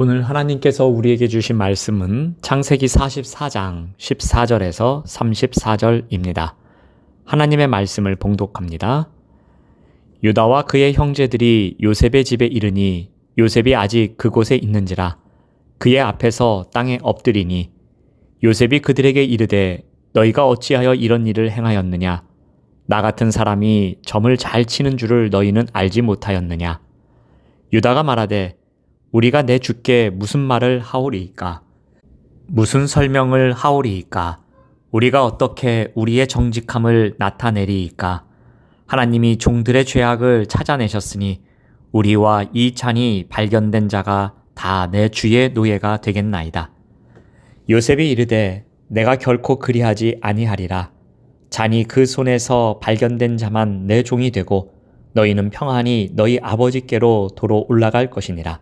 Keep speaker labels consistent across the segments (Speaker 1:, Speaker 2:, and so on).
Speaker 1: 오늘 하나님께서 우리에게 주신 말씀은 창세기 44장 14절에서 34절입니다. 하나님의 말씀을 봉독합니다. 유다와 그의 형제들이 요셉의 집에 이르니 요셉이 아직 그곳에 있는지라 그의 앞에서 땅에 엎드리니 요셉이 그들에게 이르되 너희가 어찌하여 이런 일을 행하였느냐 나 같은 사람이 점을 잘 치는 줄을 너희는 알지 못하였느냐 유다가 말하되 우리가 내 주께 무슨 말을 하오리이까? 무슨 설명을 하오리이까? 우리가 어떻게 우리의 정직함을 나타내리이까? 하나님이 종들의 죄악을 찾아내셨으니 우리와 이 잔이 발견된 자가 다 내 주의 노예가 되겠나이다. 요셉이 이르되 내가 결코 그리하지 아니하리라. 잔이 그 손에서 발견된 자만 내 종이 되고 너희는 평안히 너희 아버지께로 도로 올라갈 것이니라.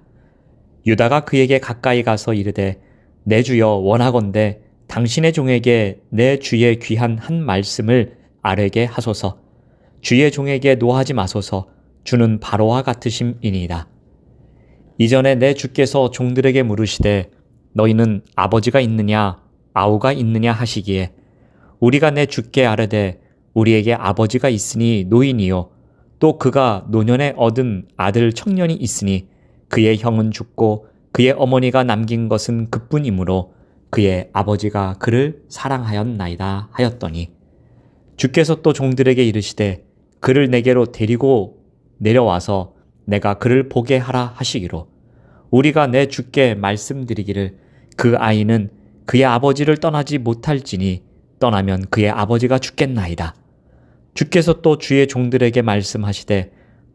Speaker 1: 유다가 그에게 가까이 가서 이르되 내 주여 원하건대 당신의 종에게 내 주의 귀한 한 말씀을 아뢰게 하소서. 주의 종에게 노하지 마소서. 주는 바로와 같으심이니이다. 이전에 내 주께서 종들에게 물으시되 너희는 아버지가 있느냐 아우가 있느냐 하시기에 우리가 내 주께 아뢰되 우리에게 아버지가 있으니 노인이요. 또 그가 노년에 얻은 아들 청년이 있으니 그의 형은 죽고 그의 어머니가 남긴 것은 그뿐이므로 그의 아버지가 그를 사랑하였나이다 하였더니 주께서 또 종들에게 이르시되 그를 내게로 데리고 내려와서 내가 그를 보게 하라 하시기로 우리가 내 주께 말씀드리기를 그 아이는 그의 아버지를 떠나지 못할지니 떠나면 그의 아버지가 죽겠나이다. 주께서 또 주의 종들에게 말씀하시되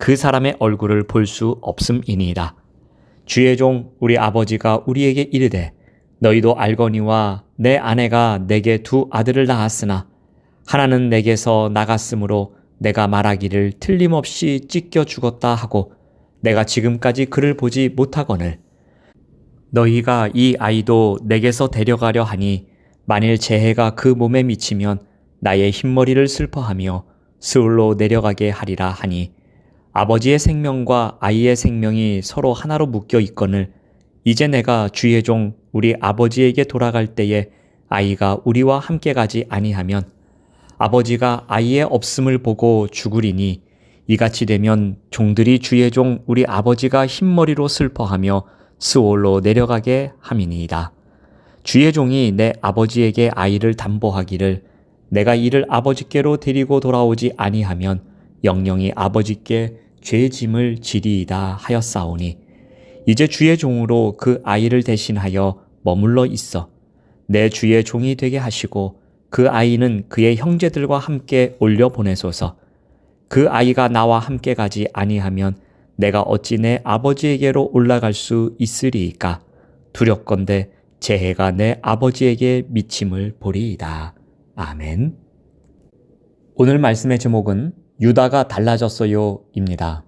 Speaker 1: 그 사람의 얼굴을 볼 수 없음이니이다. 주의 종 우리 아버지가 우리에게 이르되 너희도 알거니와 내 아내가 내게 두 아들을 낳았으나 하나는 내게서 나갔으므로 내가 말하기를 틀림없이 찢겨 죽었다 하고 내가 지금까지 그를 보지 못하거늘 너희가 이 아이도 내게서 데려가려 하니 만일 재해가 그 몸에 미치면 나의 흰머리를 슬퍼하며 스울로 내려가게 하리라 하니 아버지의 생명과 아이의 생명이 서로 하나로 묶여 있거늘 이제 내가 주의 종 우리 아버지에게 돌아갈 때에 아이가 우리와 함께 가지 아니하면 아버지가 아이의 없음을 보고 죽으리니 이같이 되면 종들이 주의 종 우리 아버지가 흰머리로 슬퍼하며 스올로 내려가게 함이니이다. 주의 종이 내 아버지에게 아이를 담보하기를 내가 이를 아버지께로 데리고 돌아오지 아니하면 영영이 아버지께 죄짐을 지리이다 하였사오니 이제 주의 종으로 그 아이를 대신하여 머물러 있어 내 주의 종이 되게 하시고 그 아이는 그의 형제들과 함께 올려 보내소서 그 아이가 나와 함께 가지 아니하면 내가 어찌 내 아버지에게로 올라갈 수 있으리이까 두렵건대 재해가 내 아버지에게 미침을 보리이다. 아멘. 오늘 말씀의 제목은 유다가 달라졌어요입니다.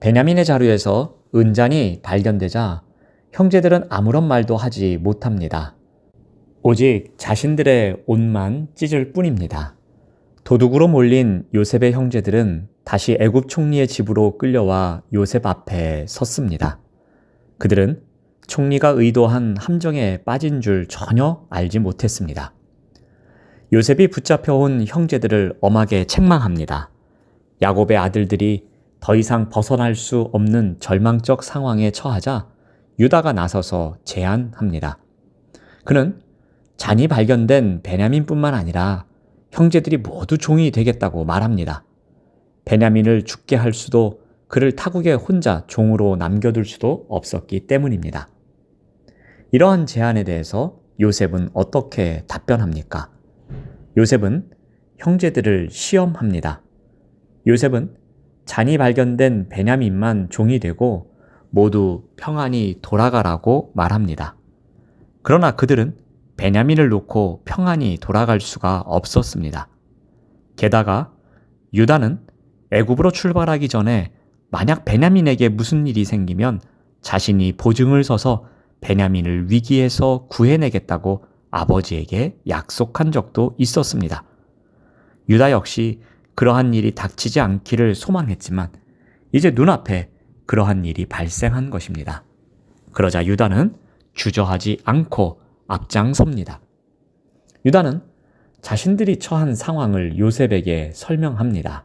Speaker 1: 베냐민의 자루에서 은잔이 발견되자 형제들은 아무런 말도 하지 못합니다. 오직 자신들의 옷만 찢을 뿐입니다. 도둑으로 몰린 요셉의 형제들은 다시 애굽 총리의 집으로 끌려와 요셉 앞에 섰습니다. 그들은 총리가 의도한 함정에 빠진 줄 전혀 알지 못했습니다. 요셉이 붙잡혀온 형제들을 엄하게 책망합니다. 야곱의 아들들이 더 이상 벗어날 수 없는 절망적 상황에 처하자 유다가 나서서 제안합니다. 그는 잔이 발견된 베냐민뿐만 아니라 형제들이 모두 종이 되겠다고 말합니다. 베냐민을 죽게 할 수도 그를 타국에 혼자 종으로 남겨둘 수도 없었기 때문입니다. 이러한 제안에 대해서 요셉은 어떻게 답변합니까? 요셉은 형제들을 시험합니다. 요셉은 잔이 발견된 베냐민만 종이 되고 모두 평안히 돌아가라고 말합니다. 그러나 그들은 베냐민을 놓고 평안히 돌아갈 수가 없었습니다. 게다가 유다는 애굽으로 출발하기 전에 만약 베냐민에게 무슨 일이 생기면 자신이 보증을 서서 베냐민을 위기에서 구해내겠다고 아버지에게 약속한 적도 있었습니다. 유다 역시 그러한 일이 닥치지 않기를 소망했지만 이제 눈앞에 그러한 일이 발생한 것입니다. 그러자 유다는 주저하지 않고 앞장섭니다. 유다는 자신들이 처한 상황을 요셉에게 설명합니다.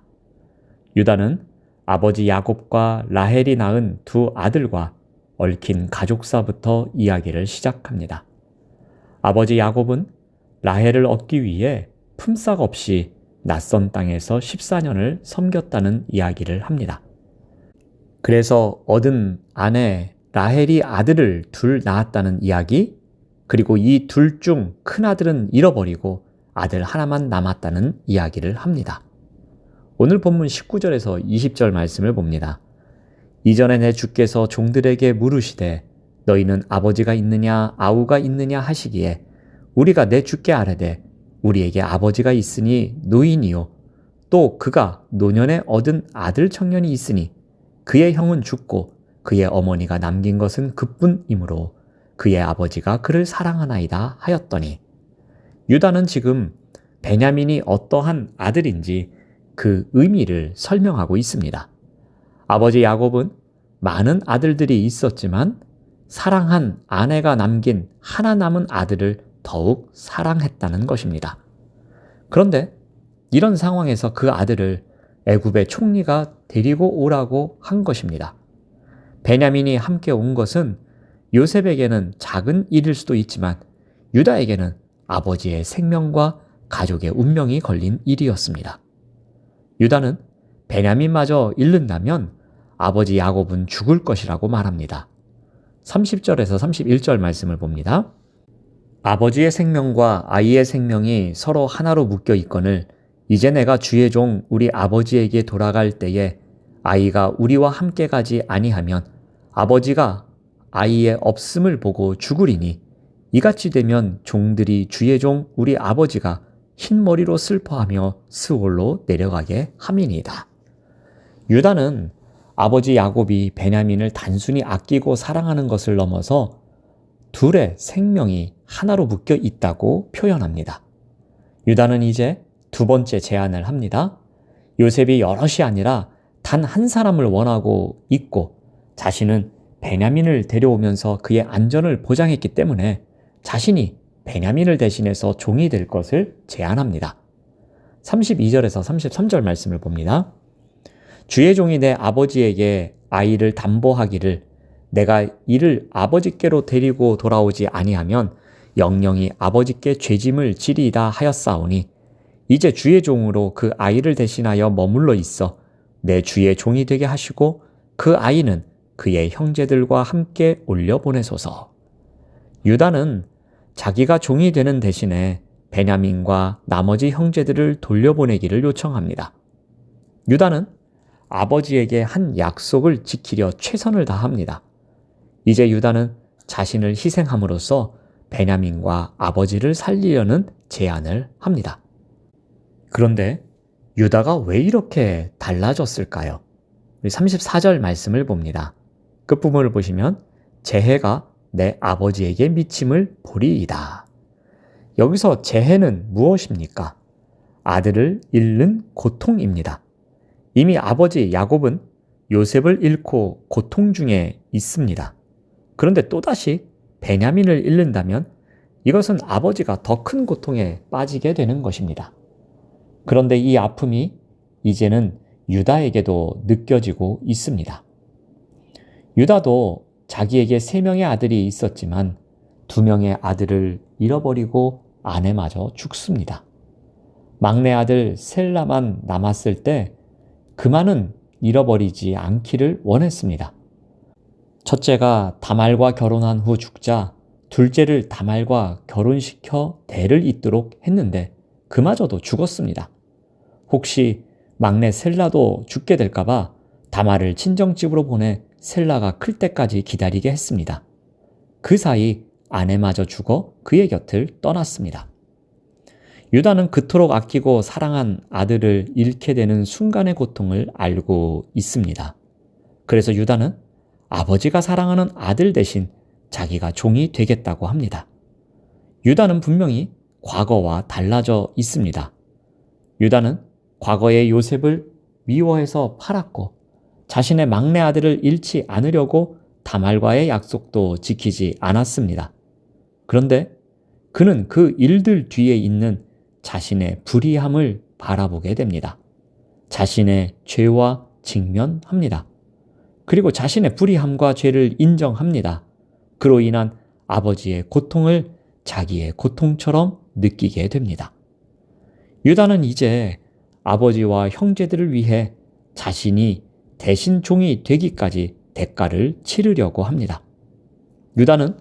Speaker 1: 유다는 아버지 야곱과 라헬이 낳은 두 아들과 얽힌 가족사부터 이야기를 시작합니다. 아버지 야곱은 라헬을 얻기 위해 품삯 없이 낯선 땅에서 14년을 섬겼다는 이야기를 합니다. 그래서 얻은 아내 라헬이 아들을 둘 낳았다는 이야기, 그리고 이 둘 중 큰 아들은 잃어버리고 아들 하나만 남았다는 이야기를 합니다. 오늘 본문 19절에서 20절 말씀을 봅니다. 이전에 내 주께서 종들에게 물으시되 너희는 아버지가 있느냐 아우가 있느냐 하시기에 우리가 내 주께 아뢰되 우리에게 아버지가 있으니 노인이요 또 그가 노년에 얻은 아들 청년이 있으니 그의 형은 죽고 그의 어머니가 남긴 것은 그뿐이므로 그의 아버지가 그를 사랑하나이다 하였더니 유다는 지금 베냐민이 어떠한 아들인지 그 의미를 설명하고 있습니다. 아버지 야곱은 많은 아들들이 있었지만 사랑한 아내가 남긴 하나 남은 아들을 더욱 사랑했다는 것입니다. 그런데 이런 상황에서 그 아들을 애굽의 총리가 데리고 오라고 한 것입니다. 베냐민이 함께 온 것은 요셉에게는 작은 일일 수도 있지만 유다에게는 아버지의 생명과 가족의 운명이 걸린 일이었습니다. 유다는 베냐민마저 잃는다면 아버지 야곱은 죽을 것이라고 말합니다. 30절에서 31절 말씀을 봅니다. 아버지의 생명과 아이의 생명이 서로 하나로 묶여 있거늘 이제 내가 주의 종 우리 아버지에게 돌아갈 때에 아이가 우리와 함께 가지 아니하면 아버지가 아이의 없음을 보고 죽으리니 이같이 되면 종들이 주의 종 우리 아버지가 흰 머리로 슬퍼하며 스올로 내려가게 함이니이다. 유다는 아버지 야곱이 베냐민을 단순히 아끼고 사랑하는 것을 넘어서 둘의 생명이 하나로 묶여 있다고 표현합니다. 유다는 이제 두 번째 제안을 합니다. 요셉이 여럿이 아니라 단 한 사람을 원하고 있고 자신은 베냐민을 데려오면서 그의 안전을 보장했기 때문에 자신이 베냐민을 대신해서 종이 될 것을 제안합니다. 32절에서 33절 말씀을 봅니다. 주의 종이 내 아버지에게 아이를 담보하기를 내가 이를 아버지께로 데리고 돌아오지 아니하면 영영이 아버지께 죄짐을 지리이다 하였사오니 이제 주의 종으로 그 아이를 대신하여 머물러 있어 내 주의 종이 되게 하시고 그 아이는 그의 형제들과 함께 올려 보내소서. 유다는 자기가 종이 되는 대신에 베냐민과 나머지 형제들을 돌려보내기를 요청합니다. 유다는 아버지에게 한 약속을 지키려 최선을 다합니다. 이제 유다는 자신을 희생함으로써 베냐민과 아버지를 살리려는 제안을 합니다. 그런데 유다가 왜 이렇게 달라졌을까요? 34절 말씀을 봅니다. 끝부분을 보시면 재해가 내 아버지에게 미침을 보리이다. 여기서 재해는 무엇입니까? 아들을 잃는 고통입니다. 이미 아버지 야곱은 요셉을 잃고 고통 중에 있습니다. 그런데 또다시 베냐민을 잃는다면 이것은 아버지가 더 큰 고통에 빠지게 되는 것입니다. 그런데 이 아픔이 이제는 유다에게도 느껴지고 있습니다. 유다도 자기에게 세 명의 아들이 있었지만 두 명의 아들을 잃어버리고 아내마저 죽습니다. 막내 아들 셀라만 남았을 때 그만은 잃어버리지 않기를 원했습니다. 첫째가 다말과 결혼한 후 죽자 둘째를 다말과 결혼시켜 대를 잇도록 했는데 그마저도 죽었습니다. 혹시 막내 셀라도 죽게 될까봐 다말을 친정집으로 보내 셀라가 클 때까지 기다리게 했습니다. 그 사이 아내마저 죽어 그의 곁을 떠났습니다. 유다는 그토록 아끼고 사랑한 아들을 잃게 되는 순간의 고통을 알고 있습니다. 그래서 유다는 아버지가 사랑하는 아들 대신 자기가 종이 되겠다고 합니다. 유다는 분명히 과거와 달라져 있습니다. 유다는 과거의 요셉을 미워해서 팔았고 자신의 막내 아들을 잃지 않으려고 다말과의 약속도 지키지 않았습니다. 그런데 그는 그 일들 뒤에 있는 자신의 불의함을 바라보게 됩니다. 자신의 죄와 직면합니다. 그리고 자신의 불의함과 죄를 인정합니다. 그로 인한 아버지의 고통을 자기의 고통처럼 느끼게 됩니다. 유다는 이제 아버지와 형제들을 위해 자신이 대신 종이 되기까지 대가를 치르려고 합니다. 유다는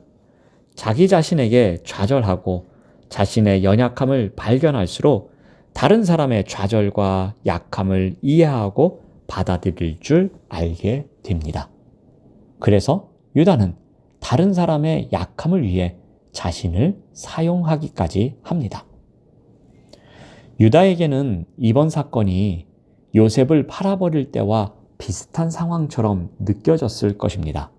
Speaker 1: 자기 자신에게 좌절하고 자신의 연약함을 발견할수록 다른 사람의 좌절과 약함을 이해하고 받아들일 줄 알게 됩니다. 그래서 유다는 다른 사람의 약함을 위해 자신을 사용하기까지 합니다. 유다에게는 이번 사건이 요셉을 팔아버릴 때와 비슷한 상황처럼 느껴졌을 것입니다.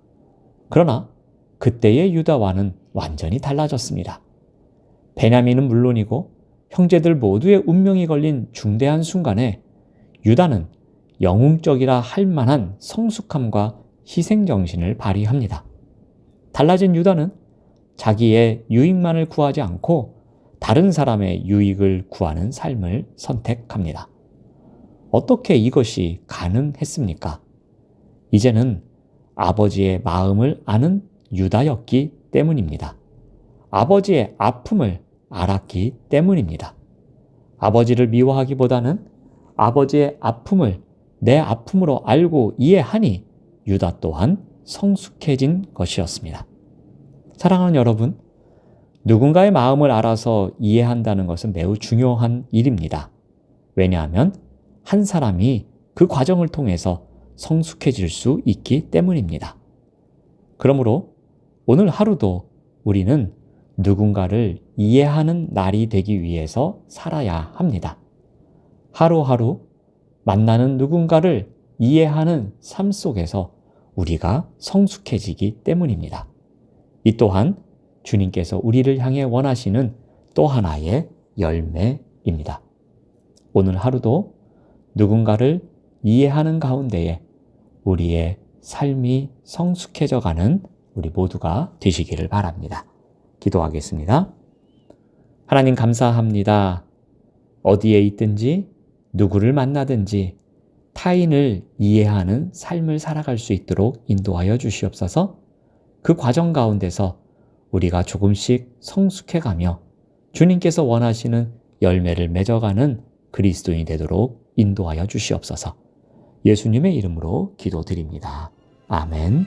Speaker 1: 그러나 그때의 유다와는 완전히 달라졌습니다. 베냐민은 물론이고 형제들 모두의 운명이 걸린 중대한 순간에 유다는 영웅적이라 할 만한 성숙함과 희생정신을 발휘합니다. 달라진 유다는 자기의 유익만을 구하지 않고 다른 사람의 유익을 구하는 삶을 선택합니다. 어떻게 이것이 가능했습니까? 이제는 아버지의 마음을 아는 유다였기 때문입니다. 아버지의 아픔을 알았기 때문입니다. 아버지를 미워하기보다는 아버지의 아픔을 내 아픔으로 알고 이해하니 유다 또한 성숙해진 것이었습니다. 사랑하는 여러분, 누군가의 마음을 알아서 이해한다는 것은 매우 중요한 일입니다. 왜냐하면 한 사람이 그 과정을 통해서 성숙해질 수 있기 때문입니다. 그러므로 오늘 하루도 우리는 누군가를 이해하는 날이 되기 위해서 살아야 합니다. 하루하루 만나는 누군가를 이해하는 삶 속에서 우리가 성숙해지기 때문입니다. 이 또한 주님께서 우리를 향해 원하시는 또 하나의 열매입니다. 오늘 하루도 누군가를 이해하는 가운데에 우리의 삶이 성숙해져 가는 우리 모두가 되시기를 바랍니다. 기도하겠습니다. 하나님 감사합니다. 어디에 있든지 누구를 만나든지 타인을 이해하는 삶을 살아갈 수 있도록 인도하여 주시옵소서 그 과정 가운데서 우리가 조금씩 성숙해 가며 주님께서 원하시는 열매를 맺어가는 그리스도인이 되도록 인도하여 주시옵소서 예수님의 이름으로 기도드립니다. 아멘.